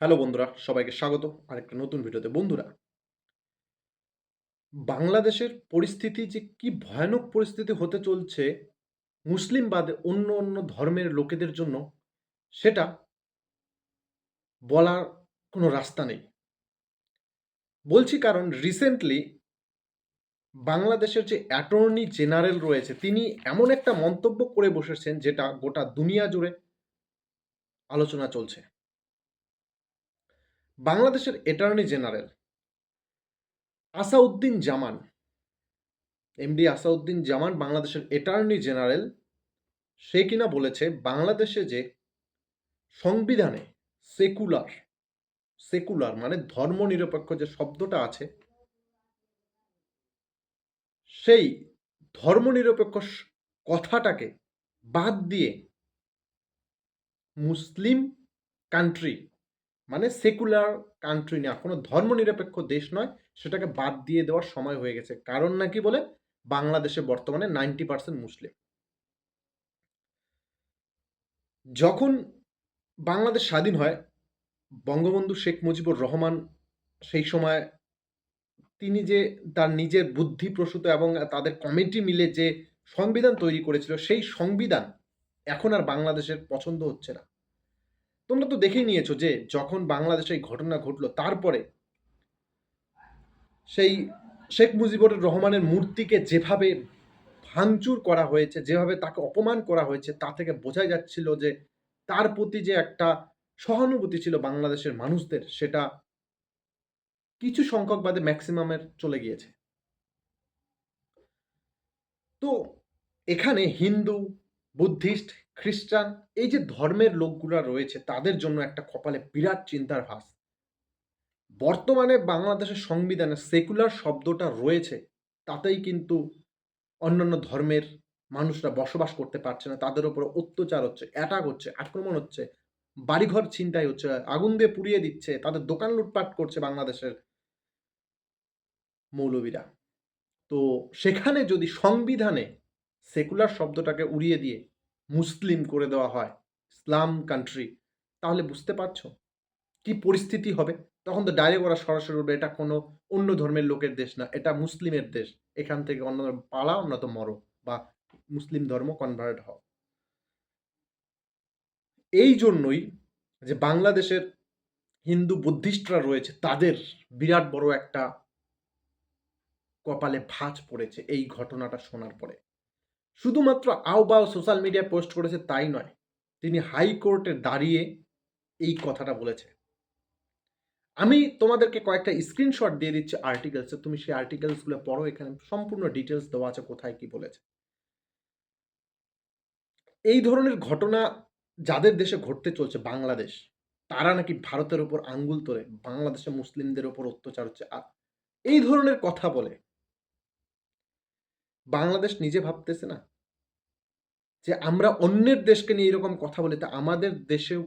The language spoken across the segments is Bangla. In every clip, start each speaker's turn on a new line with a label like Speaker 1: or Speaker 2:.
Speaker 1: হ্যালো বন্ধুরা, সবাইকে স্বাগত। আরেকটা নতুন ভিডিওতে বন্ধুরা, বাংলাদেশের পরিস্থিতি যে কি ভয়ানক পরিস্থিতি হতে চলছে, মুসলিম বাদে অন্য অন্য ধর্মের লোকেদের জন্য, সেটা বলার কোনো রাস্তা নেই। বলছি কারণ রিসেন্টলি বাংলাদেশের যে অ্যাটর্নি জেনারেল রয়েছে, তিনি এমন একটা মন্তব্য করে বসেছেন, যেটা গোটা দুনিয়া জুড়ে আলোচনা চলছে। বাংলাদেশের attorney general Asaduddin Zaman MD Asaduddin Zaman বাংলাদেশের অ্যাটর্নি জেনারেল সে কিনা বলেছে বাংলাদেশে যে সংবিধানে সেকুলার সেকুলার মানে ধর্মনিরপেক্ষ যে শব্দটা আছে, সেই ধর্মনিরপেক্ষ কথাটাকে বাদ দিয়ে মুসলিম কান্ট্রি মানে সেকুলার কান্ট্রি না, কোনো ধর্মনিরপেক্ষ দেশ নয়, সেটাকে বাদ দিয়ে দেওয়ার সময় হয়ে গেছে। কারণ নাকি বলে? বাংলাদেশে বর্তমানে নাইনটি পার্সেন্ট মুসলিম। যখন বাংলাদেশ স্বাধীন হয়, বঙ্গবন্ধু শেখ মুজিবুর রহমান সেই সময় তিনি যে তার নিজের বুদ্ধি প্রসূত এবং তাদের কমিটি মিলে যে সংবিধান তৈরি করেছিল, সেই সংবিধান এখন আর বাংলাদেশের পছন্দ হচ্ছে না। তোমরা তো দেখেই নিয়েছো যে যখন বাংলাদেশে এই ঘটনা ঘটলো, তারপরে সেই শেখ মুজিবুর রহমানের মূর্তিকে যেভাবে ভাঙচুর করা হয়েছে, যেভাবে তাকে অপমান করা হয়েছে, তা থেকে বোঝা যাচ্ছিল যে তার প্রতি যে একটা সহানুভূতি ছিল বাংলাদেশের মানুষদের, সেটা কিছু সংখ্যক বাদে ম্যাক্সিমামের চলে গিয়েছে। তো এখানে হিন্দু বুদ্ধিস্ট, খ্রিস্টান, এই যে ধর্মের লোকগুলা রয়েছে, তাদের জন্য একটা কপালে বিরাট চিন্তার ভাস। বর্তমানে বাংলাদেশের সংবিধানে সেকুলার শব্দটা রয়েছে, তাতেই কিন্তু অন্যান্য ধর্মের মানুষরা বসবাস করতে পারছে না, তাদের উপর অত্যাচার হচ্ছে অ্যাটাক হচ্ছে, আক্রমণ হচ্ছে, বাড়িঘর ছিনতাই হচ্ছে, আগুন দিয়ে পুড়িয়ে দিচ্ছে, তাদের দোকান লুটপাট করছে বাংলাদেশের মৌলবীরা। তো সেখানে যদি সংবিধানে সেকুলার শব্দটাকে উড়িয়ে দিয়ে মুসলিম করে দেওয়া হয়, ইসলাম কান্ট্রি তাহলে বুঝতে পারছ? কি পরিস্থিতি হবে? তখন তো ডাইরেক্ট ওরা সরাসরি বলবে, এটা কোনো অন্য ধর্মের লোকের দেশ না, এটা মুসলিমের দেশ। এখান থেকে অন্য পালাও না তো মরো বা মুসলিম ধর্ম কনভার্ট হও। এই জন্যই যে বাংলাদেশের হিন্দু বুদ্ধিস্টরা রয়েছে, তাদের বিরাট বড় একটা কপালে ভাঁজ পড়েছে এই ঘটনাটা শোনার পরে। শুধুমাত্র আও বাও সোশ্যাল মিডিয়ায় পোস্ট করেছে তাই নয়, তিনি হাইকোর্টে দাঁড়িয়ে এই কথাটা বলেছে আমি তোমাদেরকে কয়েকটা স্ক্রিনশট দিয়ে দিচ্ছি আর্টিকেলসে তুমি সেই আর্টিকেলসগুলো পড়ো, এখানে সম্পূর্ণ ডিটেলস দেওয়া আছে কোথায় কি বলেছে। এই ধরনের ঘটনা যাদের দেশে ঘটতে চলছে, বাংলাদেশ, তারা নাকি ভারতের ওপর আঙ্গুল তোলে, বাংলাদেশে মুসলিমদের উপর অত্যাচার হচ্ছে। আর এই ধরনের কথা বলে, বাংলাদেশ নিজে ভাবতেছে না যে আমরা অন্যের দেশকে নিয়ে এরকম কথা বলি, তা আমাদের দেশেও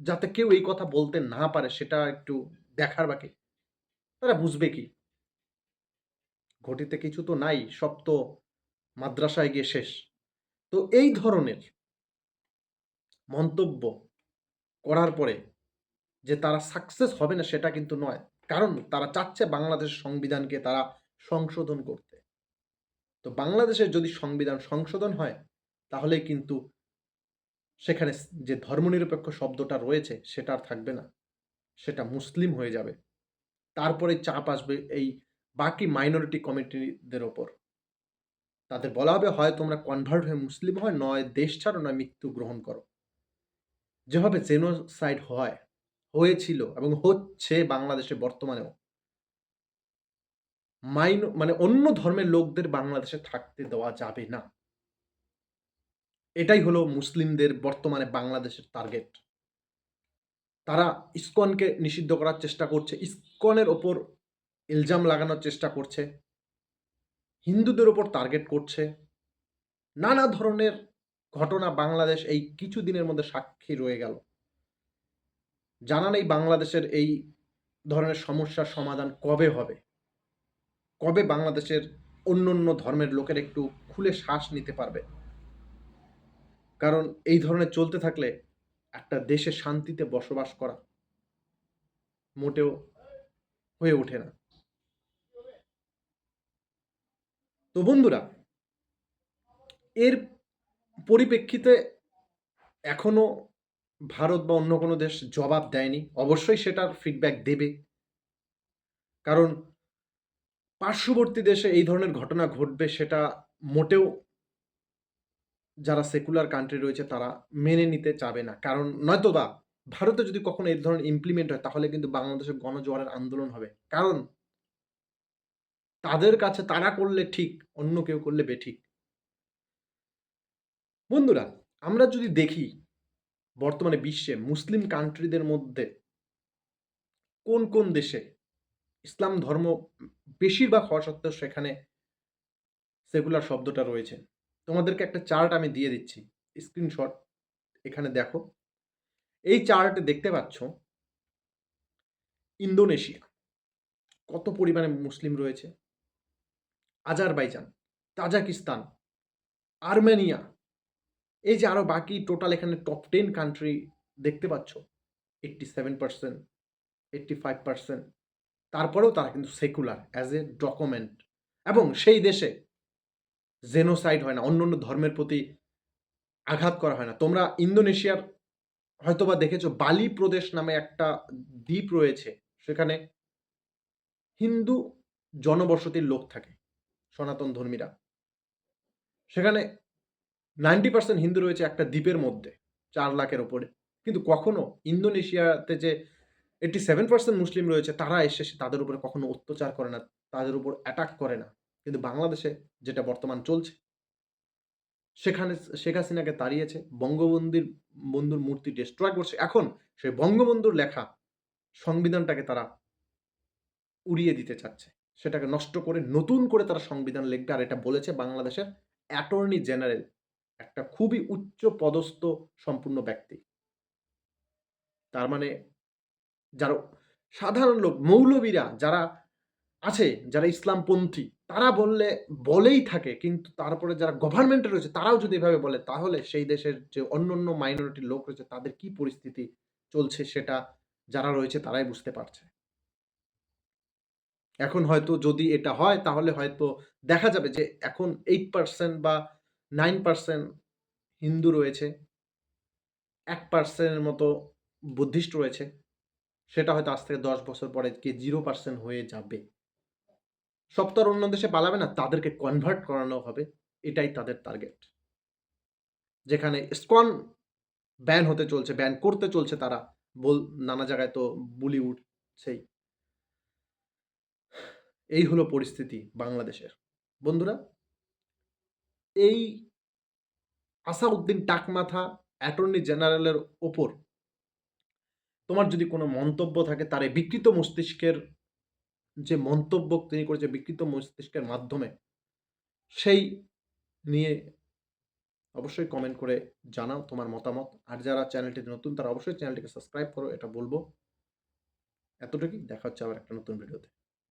Speaker 1: যাতে কেউ এই কথা বলতে না পারে, সেটা একটু দেখার বাকি। তারা বুঝবে কি? ঘটিতে কিছু তো নাই, সব তো মাদ্রাসায় গিয়ে শেষ। তো এই ধরনের মন্তব্য করার পরে যে তারা সাকসেস হবে না, সেটা কিন্তু নয়। কারণ তারা চাচ্ছে বাংলাদেশের সংবিধানকে তারা সংশোধন করতে। তো বাংলাদেশের যদি সংবিধান সংশোধন হয় তাহলে কিন্তু সেখানে যে ধর্মনিরপেক্ষ শব্দটা রয়েছে সেটা আর থাকবে না। সেটা মুসলিম হয়ে যাবে। তারপরে চাপ আসবে এই বাকি মাইনরিটি কমিটিদের ওপর। তাদের বলা হবে, হয় তোমরা কনভার্ট হয়ে মুসলিম হয়, নয় দেশ ছাড়ো, নয় মৃত্যু গ্রহণ করো। যেভাবে জেনোসাইড হয়, হয়েছিল এবং হচ্ছে বাংলাদেশে বর্তমানেও। মাইন মানে অন্য ধর্মের লোকদের বাংলাদেশে থাকতে দেওয়া যাবে না। এটাই হলো মুসলিমদের বর্তমানে বাংলাদেশের টার্গেট তারা ইস্কনকে নিষিদ্ধ করার চেষ্টা করছে, ইস্কনের ওপর ইলজাম লাগানোর চেষ্টা করছে, হিন্দুদের ওপর টার্গেট করছে। নানা ধরনের ঘটনা বাংলাদেশ এই কিছু দিনের মধ্যে সাক্ষী রয়ে গেল। জানা নেই বাংলাদেশের এই ধরনের সমস্যার সমাধান কবে হবে। কবে বাংলাদেশের অন্য অন্য ধর্মের লোকের একটু খুলে শ্বাস নিতে পারবে? কারণ এই ধরনের চলতে থাকলে একটা দেশে শান্তিতে বসবাস করা মোটেও হয়ে ওঠে না। তো বন্ধুরা, এর পরিপ্রেক্ষিতে এখনও ভারত বা অন্য কোনো দেশ জবাব দেয়নি। অবশ্যই সেটার ফিডব্যাক দেবে। কারণ পার্শ্ববর্তী দেশে এই ধরনের ঘটনা ঘটবে সেটা মোটেও যারা সেকুলার কান্ট্রি রয়েছে, তারা মেনে নিতে চাবে না। কারণ নয়তো বা ভারতে যদি কখনো এই ধরনের ইমপ্লিমেন্ট হয়, তাহলে কিন্তু বাংলাদেশে গণজোয়ারের আন্দোলন হবে। কারণ তাদের কাছে তারা করলে ঠিক, অন্য কেউ করলে বেঠিক। বন্ধুরা, আমরা যদি দেখি বর্তমানে বিশ্বে মুসলিম কান্ট্রিদের মধ্যে কোন কোন দেশে ইসলাম ধর্ম বেশিরভাগ হওয়া সত্ত্বেও সেখানে সেকুলার শব্দটা রয়েছে? তোমাদেরকে একটা চার্ট আমি দিয়ে দিচ্ছি স্ক্রিনশট এখানে দেখো। এই চার্টে দেখতে পাচ্ছ ইন্দোনেশিয়া, কত পরিমাণে মুসলিম রয়েছে? আজারবাইজান, তাজাকিস্তান, আর্মেনিয়া, এই যে আরও বাকি টোটাল এখানে টপ টেন কান্ট্রি দেখতে পাচ্ছ eighty seven percent eighty five percent তারপরেও তারা কিন্তু সেকুলার অ্যাজ এ ডকুমেন্ট এবং সেই দেশে জেনোসাইড হয় না, অন্য অন্য ধর্মের প্রতি আঘাত করা হয় না। তোমরা ইন্দোনেশিয়ার হয়তোবা দেখেছ, বালি প্রদেশ নামে একটা দ্বীপ রয়েছে, সেখানে হিন্দু জনবসতির লোক থাকে, সনাতন ধর্মীরা। সেখানে নাইনটি পার্সেন্ট হিন্দু রয়েছে একটা দ্বীপের মধ্যে, চার লাখের ওপরে। কিন্তু কখনো ইন্দোনেশিয়াতে যে এইটি সেভেন পার্সেন্ট মুসলিম রয়েছে, তারা এসে তাদের উপরে কখনো অত্যাচার করে না, তাদের উপর অ্যাটাক করে না। কিন্তু বাংলাদেশে যেটা বর্তমান চলছে, সেখানে শেখ হাসিনাকে তাড়িয়েছে, বঙ্গবন্ধুর বন্ধুর মূর্তি ডিস্ট্রয় করছে। এখন সেই বঙ্গবন্ধুর লেখা সংবিধানটাকে তারা উড়িয়ে দিতে চাচ্ছে। সেটাকে নষ্ট করে নতুন করে তারা সংবিধান লিখবে। আর এটা বলেছে বাংলাদেশের অ্যাটর্নি জেনারেল একটা খুবই উচ্চ পদস্থ সম্পূর্ণ ব্যক্তি। তার মানে যারা সাধারণ লোক, মৌলবীরা যারা আছে, যারা ইসলামপন্থী তারা বললে, বলেই থাকে, কিন্তু তারপরে যারা গভর্নমেন্টে রয়েছে, তারাও যদি এভাবে বলে, তাহলে সেই দেশের যে অন্য অন্য মাইনরিটির লোক রয়েছে, তাদের কি পরিস্থিতি চলছে সেটা যারা রয়েছে, তারাই বুঝতে পারছে। এখন হয়তো যদি এটা হয়, তাহলে হয়তো দেখা যাবে যে এখন এইট পার্সেন্ট বা নাইন পার্সেন্ট হিন্দু রয়েছে, এক পার্সেন্টের মতো বুদ্ধিস্ট রয়েছে, সেটা হয়তো আজ থেকে দশ বছর পরে গিয়ে জিরো পার্সেন্ট হয়ে যাবে। সব তো আর অন্য দেশে পালাবে না, তাদেরকে কনভার্ট করানো হবে, এটাই তাদের টার্গেট যেখানে স্কন ব্যান হতে চলছে ব্যান করতে চলছে তারা, বল, নানা জায়গায় তো বুলি উঠছেই। এই হলো পরিস্থিতি বাংলাদেশের। বন্ধুরা, এই আসাউদ্দিন টাকমাথা অ্যাটর্নি জেনারেলের ওপর তোমার যদি কোনো মন্তব্য থাকে, তার এই বিকৃত মস্তিষ্কের যে মন্তব্য তিনি করেছে বিকৃত মস্তিষ্কের মাধ্যমে, সেই নিয়ে অবশ্যই কমেন্ট করে জানাও তোমার মতামত। আর যারা চ্যানেলটি নতুন, তারা অবশ্যই চ্যানেলটিকে সাবস্ক্রাইব করো, এটা বলব। এতটুকুই, দেখা হচ্ছে আবার একটা নতুন ভিডিওতে